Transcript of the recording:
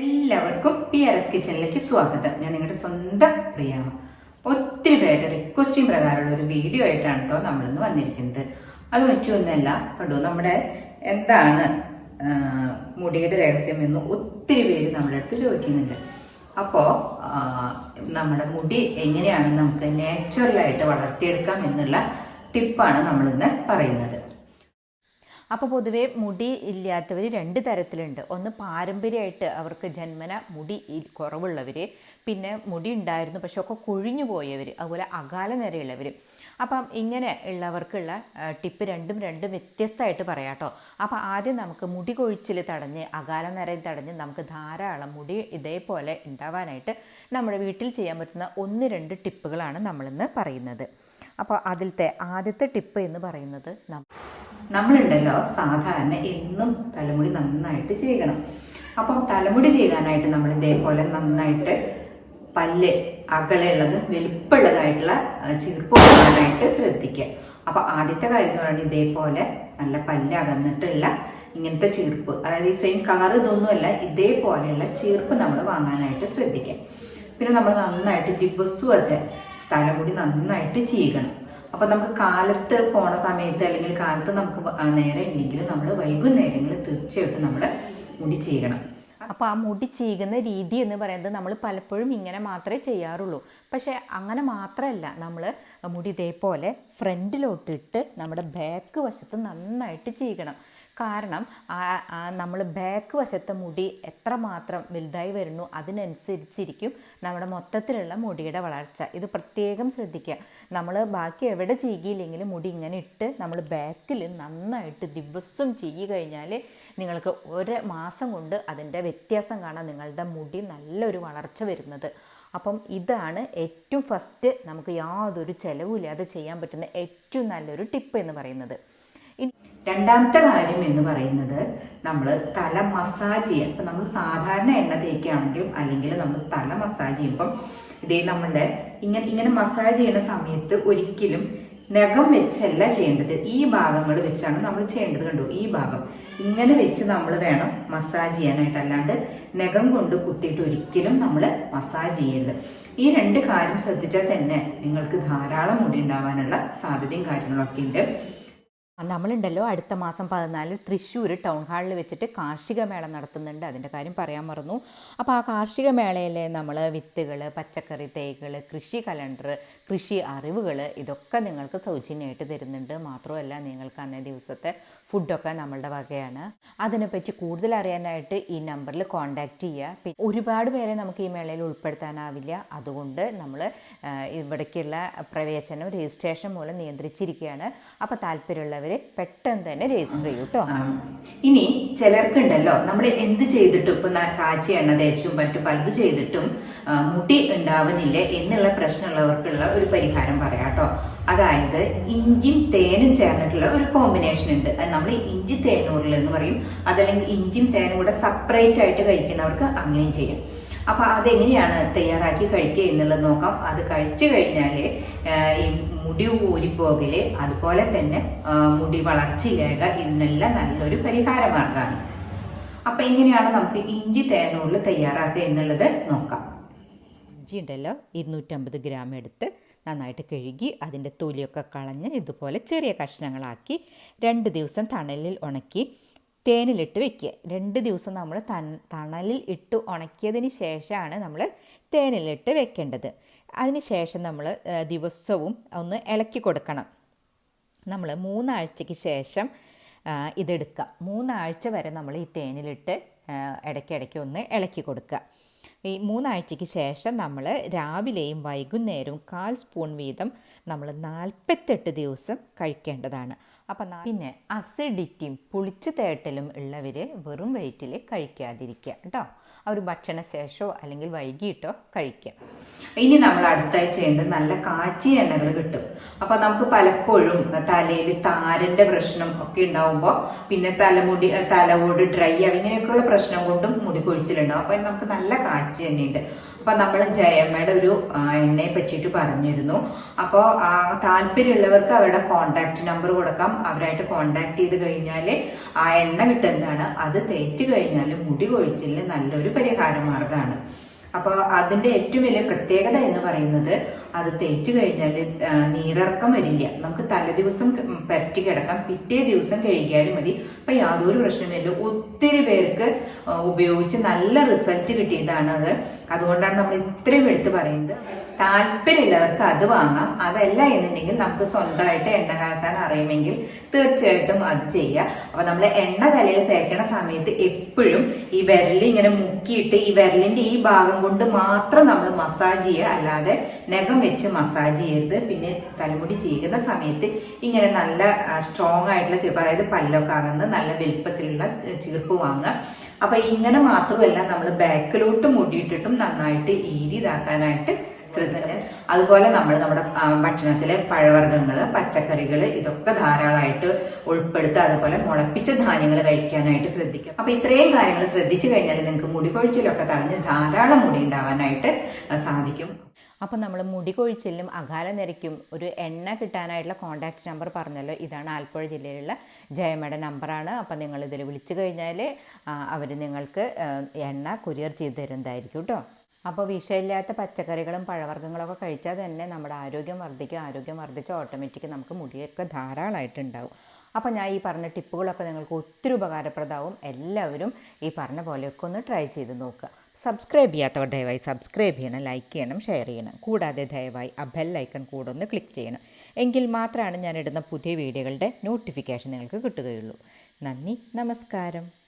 എല്ലാവർക്കും P R S കിച്ചണിലേക്ക് സ്വാഗതം. ഞാൻ നിങ്ങളുടെ സ്വന്തം പ്രിയാമ ഒത്തിരി പേരുടെ റിക്വസ്റ്റിംഗ് പ്രകാരമുള്ള ഒരു വീഡിയോ ആയിട്ടാണ് കേട്ടോ നമ്മളിന്ന് വന്നിരിക്കുന്നത്. അത് വെച്ചൊന്നല്ല കേട്ടോ നമ്മുടെ എന്താണ് മുടിയുടെ രഹസ്യം എന്ന് ഒത്തിരി പേര് നമ്മുടെ അടുത്ത് ചോദിക്കുന്നുണ്ട്. അപ്പോൾ നമ്മുടെ മുടി എങ്ങനെയാണ് നമുക്ക് നാച്ചുറലായിട്ട് വളർത്തിയെടുക്കാം എന്നുള്ള ടിപ്പാണ് നമ്മളിന്ന് പറയുന്നത്. അപ്പോൾ പൊതുവേ മുടി ഇല്ലാത്തവർ രണ്ട് തരത്തിലുണ്ട്. ഒന്ന് പാരമ്പര്യമായിട്ട് അവർക്ക് ജന്മന മുടി കുറവുള്ളവർ പിന്നെ മുടി ഉണ്ടായിരുന്നു പക്ഷെ ഒക്കെ കൊഴിഞ്ഞു പോയവർ അതുപോലെ അകാല നിരയുള്ളവർ അപ്പം ഇങ്ങനെ ഉള്ളവർക്കുള്ള ടിപ്പ് രണ്ടും രണ്ടും വ്യത്യസ്തമായിട്ട് പറയാം കേട്ടോ അപ്പോൾ ആദ്യം നമുക്ക് മുടി കൊഴിച്ചിൽ തടഞ്ഞ് അകാല നിരയിൽ തടഞ്ഞ് നമുക്ക് ധാരാളം മുടി ഇതേപോലെ ഉണ്ടാവാനായിട്ട് നമ്മുടെ വീട്ടിൽ ചെയ്യാൻ പറ്റുന്ന ഒന്ന് രണ്ട് ടിപ്പുകളാണ് നമ്മളിന്ന് പറയുന്നത്. അപ്പോൾ അതിലത്തെ ആദ്യത്തെ ടിപ്പ് എന്ന് പറയുന്നത് നം നമ്മളുണ്ടല്ലോ സാധാരണ എന്നും തലമുടി നന്നായിട്ട് ചെയ്യണം. അപ്പോൾ തലമുടി ചെയ്യാനായിട്ട് നമ്മൾ ഇതേപോലെ നന്നായിട്ട് പല്ല് അകലെയുള്ളതും വലിപ്പമുള്ളതായിട്ടുള്ള ആ, ചീർപ്പ് വാങ്ങാനായിട്ട് ശ്രദ്ധിക്കുക. അപ്പോൾ ആദ്യത്തെ കാര്യം എന്ന് പറയുന്നത് ഇതേപോലെ നല്ല പല്ല് അകന്നിട്ടുള്ള ഇങ്ങനത്തെ ചീർപ്പ് അതായത് ഈ സെയിം കളർ ഇതൊന്നുമല്ല ഇതേപോലെയുള്ള ചീർപ്പ് നമ്മൾ വാങ്ങാനായിട്ട് ശ്രദ്ധിക്കുക. പിന്നെ നമ്മൾ നന്നായിട്ട് ദിവസവും അതെ തലമുടി നന്നായിട്ട് ചെയ്യണം അപ്പൊ നമുക്ക് കാലത്ത് പോണ സമയത്ത് അല്ലെങ്കിൽ കാലത്ത് നമുക്ക് നേരം ഇല്ലെങ്കിൽ നമ്മൾ വൈകുന്നേരങ്ങളിൽ തീർച്ചയായിട്ടും നമ്മൾ മുടി ചെയ്യണം അപ്പോൾ ആ മുടി ചീകുന്ന രീതി എന്ന് പറയുന്നത് നമ്മൾ പലപ്പോഴും ഇങ്ങനെ മാത്രമേ ചെയ്യാറുള്ളൂ. പക്ഷേ അങ്ങനെ മാത്രമല്ല നമ്മൾ മുടി ഇതേപോലെ ഫ്രണ്ടിലോട്ടിട്ട് നമ്മുടെ ബാക്ക് വശത്ത് നന്നായിട്ട് ചീകണം. കാരണം നമ്മൾ ബാക്ക് വശത്തെ മുടി എത്രമാത്രം വലുതായി വരുന്നു അതിനനുസരിച്ചിരിക്കും നമ്മുടെ മൊത്തത്തിലുള്ള മുടിയുടെ വളർച്ച. ഇത് പ്രത്യേകം ശ്രദ്ധിക്കുക. നമ്മൾ ബാക്കി എവിടെ ചീകിയില്ലെങ്കിലും മുടി ഇങ്ങനെ ഇട്ട് നമ്മൾ ബാക്കിൽ നന്നായിട്ട് ദിവസം ചീകി കഴിഞ്ഞാൽ നിങ്ങൾക്ക് ഒരു മാസം കൊണ്ട് അതിന്റെ വ്യത്യാസം കാണാൻ നിങ്ങളുടെ മുടി നല്ലൊരു വളർച്ച വരുന്നത്. അപ്പം ഇതാണ് ഏറ്റവും ഫസ്റ്റ് നമുക്ക് യാതൊരു ചിലവുമില്ലാതെ ചെയ്യാൻ പറ്റുന്ന ഏറ്റവും നല്ലൊരു ടിപ്പ് എന്ന് പറയുന്നത്. രണ്ടാമത്തെ കാര്യം എന്ന് പറയുന്നത് നമ്മൾ തല മസാജ് ചെയ്യുക ഇപ്പം നമ്മൾ സാധാരണ എണ്ണ തേക്കുകയാണെങ്കിലും അല്ലെങ്കിൽ നമ്മൾ തല മസാജ് ചെയ്യുമ്പം ഇതേ നമ്മളുടെ ഇങ്ങനെ ഇങ്ങനെ മസാജ് ചെയ്യുന്ന സമയത്ത് ഒരിക്കലും നഖം വെച്ചല്ല ചെയ്യേണ്ടത്. ഈ ഭാഗങ്ങൾ വെച്ചാണ് നമ്മൾ ചെയ്യേണ്ടത് കണ്ടു? ഈ ഭാഗം. ഇങ്ങനെ വെച്ച് നമ്മൾ വേണം മസാജ് ചെയ്യാനായിട്ട്. അല്ലാണ്ട് നഖം കൊണ്ട് കുത്തിയിട്ട് ഒരിക്കലും നമ്മൾ മസാജ് ചെയ്യരുത്. ഈ രണ്ട് കാര്യം ശ്രദ്ധിച്ചാൽ തന്നെ നിങ്ങൾക്ക് ധാരാളം മുടി ഉണ്ടാവാനുള്ള സാധ്യതയും കാര്യങ്ങളൊക്കെ ഉണ്ട്. നമ്മളുണ്ടല്ലോ അടുത്ത മാസം പതിനാലിൽ തൃശ്ശൂർ ടൗൺ ഹാളിൽ വെച്ചിട്ട് കാർഷിക മേള നടത്തുന്നുണ്ട്. അതിന്റെ കാര്യം പറയാൻ മറന്നു. അപ്പോൾ ആ കാർഷിക മേളയിൽ നമ്മൾ വിത്തുകൾ പച്ചക്കറി തൈകൾ കൃഷി കലണ്ടർ കൃഷി അറിവുകൾ ഇതൊക്കെ നിങ്ങൾക്ക് സൗജന്യമായിട്ട് തരുന്നുണ്ട്. മാത്രമല്ല നിങ്ങൾക്ക് അന്നേ ദിവസത്തെ ഫുഡൊക്കെ നമ്മളുടെ വകയാണ്. അതിനെപ്പറ്റി കൂടുതൽ അറിയാനായിട്ട് ഈ നമ്പറിൽ കോൺടാക്റ്റ് ചെയ്യുക. ഒരുപാട് പേരെ നമുക്ക് ഈ മേളയിൽ ഉൾപ്പെടുത്താനാവില്ല. അതുകൊണ്ട് നമ്മൾ ഇവിടേക്കുള്ള പ്രവേശനം രജിസ്ട്രേഷൻ മൂലം നിയന്ത്രിച്ചിരിക്കുകയാണ്. അപ്പോൾ താല്പര്യമുള്ളവർ പെട്ടെന്ന് തന്നെ രജിസ്റ്റർ ചെയ്യൂ കേട്ടോ ഇനി ചിലർക്കുണ്ടല്ലോ നമ്മൾ എന്ത് ചെയ്തിട്ടും ഇപ്പം കാച്ചി എണ്ണ തേച്ചും മറ്റു പലത് ചെയ്തിട്ടും മുടി ഉണ്ടാവുന്നില്ല എന്നുള്ള പ്രശ്നമുള്ളവർക്കുള്ള ഒരു പരിഹാരം പറയാം കേട്ടോ അതായത് ഇഞ്ചിയും തേനും ചേർന്നിട്ടുള്ള ഒരു കോമ്പിനേഷൻ ഉണ്ട്. അത് നമ്മൾ ഇഞ്ചി തേനൂറിൽ എന്ന് പറയും. അതല്ലെങ്കിൽ ഇഞ്ചിയും തേനും കൂടെ സെപ്പറേറ്റ് ആയിട്ട് കഴിക്കുന്നവർക്ക് അങ്ങനെയും ചെയ്യും. അപ്പൊ അതെങ്ങനെയാണ് തയ്യാറാക്കി കഴിക്കുക എന്നുള്ളത് നോക്കാം. അത് കഴിച്ചു കഴിഞ്ഞാൽ ഈ മുടി ഊരിപ്പോകൽ അതുപോലെ തന്നെ മുടി മുടി വളർച്ചയിലേക ഇതിനെല്ലാം നല്ലൊരു പരിഹാര മാർഗമാണ് അപ്പൊ എങ്ങനെയാണ് നമുക്ക് ഇഞ്ചി തേനുള്ള തയ്യാറാക്കുക എന്നുള്ളത് നോക്കാം. ഇഞ്ചി ഉണ്ടല്ലോ ഇരുന്നൂറ്റമ്പത് ഗ്രാം എടുത്ത് നന്നായിട്ട് കഴുകി അതിന്റെ തൊലിയൊക്കെ കളഞ്ഞ് ഇതുപോലെ ചെറിയ കഷ്ണങ്ങളാക്കി രണ്ട് ദിവസം തണലിൽ ഉണക്കി തേനിലിട്ട് വെക്കുക. രണ്ട് ദിവസം നമ്മൾ തണലിൽ ഇട്ട് ഉണക്കിയതിന് ശേഷമാണ് നമ്മൾ തേനിലിട്ട് വെക്കേണ്ടത്. അതിന് ശേഷം നമ്മൾ ദിവസവും ഒന്ന് ഇളക്കി കൊടുക്കണം. നമ്മൾ മൂന്നാഴ്ചയ്ക്ക് ശേഷം ഇതെടുക്കുക. മൂന്നാഴ്ച വരെ നമ്മൾ ഈ തേനിലിട്ട് ഇടയ്ക്കിടയ്ക്ക് ഒന്ന് ഇളക്കി കൊടുക്കുക. ഈ മൂന്നാഴ്ചയ്ക്ക് ശേഷം നമ്മൾ രാവിലെയും വൈകുന്നേരവും കാൽ സ്പൂൺ വീതം നമ്മൾ നാൽപ്പത്തെട്ട് ദിവസം കഴിക്കേണ്ടതാണ്. അപ്പം പിന്നെ അസിഡിറ്റിയും പുളിച്ചു തേട്ടലും ഉള്ളവർ വെറും വെയിറ്റിൽ കഴിക്കാതിരിക്കുക കേട്ടോ. അവർ ഭക്ഷണശേഷമോ അല്ലെങ്കിൽ വൈകിട്ടോ കഴിക്കുക. ഇനി നമ്മൾ അടുത്തായി ചെയ്യേണ്ടത് നല്ല കാച്ചി എണ്ണകൾ കിട്ടും. അപ്പൊ നമുക്ക് പലപ്പോഴും തലയിൽ താരന്റെ പ്രശ്നം ഒക്കെ ഉണ്ടാവുമ്പോൾ പിന്നെ തലമുടി തലയോട് ഡ്രൈ ആവും ഇങ്ങനെയൊക്കെയുള്ള പ്രശ്നം കൊണ്ടും മുടി കൊഴിച്ചിലുണ്ടാവും. അപ്പൊ നമുക്ക് നല്ല കാച്ചി എണ്ണയുണ്ട്. അപ്പൊ നമ്മൾ ജയമ്മയുടെ ഒരു എണ്ണയെ പറ്റിയിട്ട് പറഞ്ഞിരുന്നു. അപ്പോൾ താല്പര്യമുള്ളവർക്ക് അവരുടെ കോണ്ടാക്ട് നമ്പർ കൊടുക്കാം. അവരായിട്ട് കോണ്ടാക്ട് ചെയ്ത് കഴിഞ്ഞാൽ ആ എണ്ണ കിട്ടുന്നതാണ്. അത് തേച്ച് കഴിഞ്ഞാൽ മുടി കൊഴിച്ചിലിന് നല്ലൊരു പരിഹാര മാർഗമാണ് അപ്പോൾ അതിന്റെ ഏറ്റവും വലിയ പ്രത്യേകത എന്ന് പറയുന്നത് അത് തേച്ച് കഴിഞ്ഞാൽ നീരിറക്കം വരില്ല. നമുക്ക് തലേദിവസം പറ്റി കിടക്കാം. പിറ്റേ ദിവസം കഴിക്കാനും മതി. അപ്പം യാതൊരു പ്രശ്നമില്ല ഒത്തിരി പേർക്ക് ഉപയോഗിച്ച് നല്ല റിസൾട്ട് കിട്ടിയതാണ് അത്. അതുകൊണ്ടാണ് നമ്മൾ ഇത്രയും എടുത്ത് പറയുന്നത്. താല്പര്യമുള്ളവർക്ക് അത് വാങ്ങാം. അതല്ല എന്നുണ്ടെങ്കിൽ നമുക്ക് സ്വന്തമായിട്ട് എണ്ണ കാച്ചാൻ അറിയുമെങ്കിൽ തീർച്ചയായിട്ടും അത് ചെയ്യാം. അപ്പൊ നമ്മൾ എണ്ണ തലയിൽ തേക്കണ സമയത്ത് എപ്പോഴും ഈ വിരലിങ്ങനെ മുക്കിയിട്ട് ഈ വിരലിന്റെ ഈ ഭാഗം കൊണ്ട് മാത്രം നമ്മൾ മസാജ് ചെയ്യുക. അല്ലാതെ നഖം വെച്ച് മസാജ് ചെയ്ത് പിന്നെ തലമുടി ചെയ്യുന്ന സമയത്ത് ഇങ്ങനെ നല്ല സ്ട്രോങ് ആയിട്ടുള്ള ചീർപ്പ് അതായത് പല്ലൊക്കെ ആകുന്ന നല്ല വലുപ്പത്തിലുള്ള ചീർപ്പ് വാങ്ങുക അപ്പൊ ഇങ്ങനെ മാത്രമല്ല നമ്മൾ ബാക്കിലോട്ട് മുടിയിട്ടിട്ടും നന്നായിട്ട് ഈരി ഇതാക്കാനായിട്ട് ശ്രദ്ധിക്കുക അതുപോലെ നമ്മൾ നമ്മുടെ ഭക്ഷണത്തിലെ പഴവർഗങ്ങൾ പച്ചക്കറികൾ ഇതൊക്കെ ധാരാളമായിട്ട് ഉൾപ്പെടുത്തുക അതുപോലെ മുളപ്പിച്ച ധാന്യങ്ങൾ കഴിക്കാനായിട്ട് ശ്രദ്ധിക്കുക അപ്പൊ ഇത്രയും കാര്യങ്ങൾ ശ്രദ്ധിച്ചു കഴിഞ്ഞാൽ നിങ്ങൾക്ക് മുടി കൊഴിച്ചിലൊക്കെ തടഞ്ഞ് ധാരാളം മുടി ഉണ്ടാവാനായിട്ട് സാധിക്കും അപ്പോൾ നമ്മൾ മുടി കൊഴിച്ചിലും അകാല നിരക്കും ഒരു എണ്ണ കിട്ടാനായിട്ടുള്ള കോൺടാക്റ്റ് നമ്പർ പറഞ്ഞല്ലോ. ഇതാണ് ആലപ്പുഴ ജില്ലയിലുള്ള ജയമയുടെ നമ്പറാണ് അപ്പോൾ നിങ്ങൾ ഇതിൽ വിളിച്ചു കഴിഞ്ഞാൽ അവർ നിങ്ങൾക്ക് എണ്ണ കൊറിയർ ചെയ്ത് തരുന്നതായിരിക്കും കേട്ടോ. അപ്പോൾ വിഷയില്ലാത്ത പച്ചക്കറികളും പഴവർഗങ്ങളൊക്കെ കഴിച്ചാൽ തന്നെ നമ്മുടെ ആരോഗ്യം വർദ്ധിക്കും. ആരോഗ്യം വർദ്ധിച്ച് ഓട്ടോമാറ്റിക് നമുക്ക് മുടിയൊക്കെ ധാരാളമായിട്ടുണ്ടാവും അപ്പോൾ ഞാൻ ഈ പറഞ്ഞ ടിപ്പുകളൊക്കെ നിങ്ങൾക്ക് ഒത്തിരി ഉപകാരപ്രദമാവും. എല്ലാവരും ഈ പറഞ്ഞ പോലെയൊക്കെ ഒന്ന് ട്രൈ ചെയ്ത് നോക്കുക. സബ്സ്ക്രൈബ് ചെയ്യാത്തവർ ദയവായി സബ്സ്ക്രൈബ് ചെയ്യണം ലൈക്ക് ചെയ്യണം ഷെയർ ചെയ്യണം. കൂടാതെ ദയവായി ആ ബെൽ ഐക്കൺ കൂടെ ഒന്ന് ക്ലിക്ക് ചെയ്യണം. എങ്കിൽ മാത്രമാണ് ഞാൻ ഇടുന്ന പുതിയ വീഡിയോകളുടെ നോട്ടിഫിക്കേഷൻ നിങ്ങൾക്ക് കിട്ടുകയുള്ളൂ. നന്ദി നമസ്കാരം.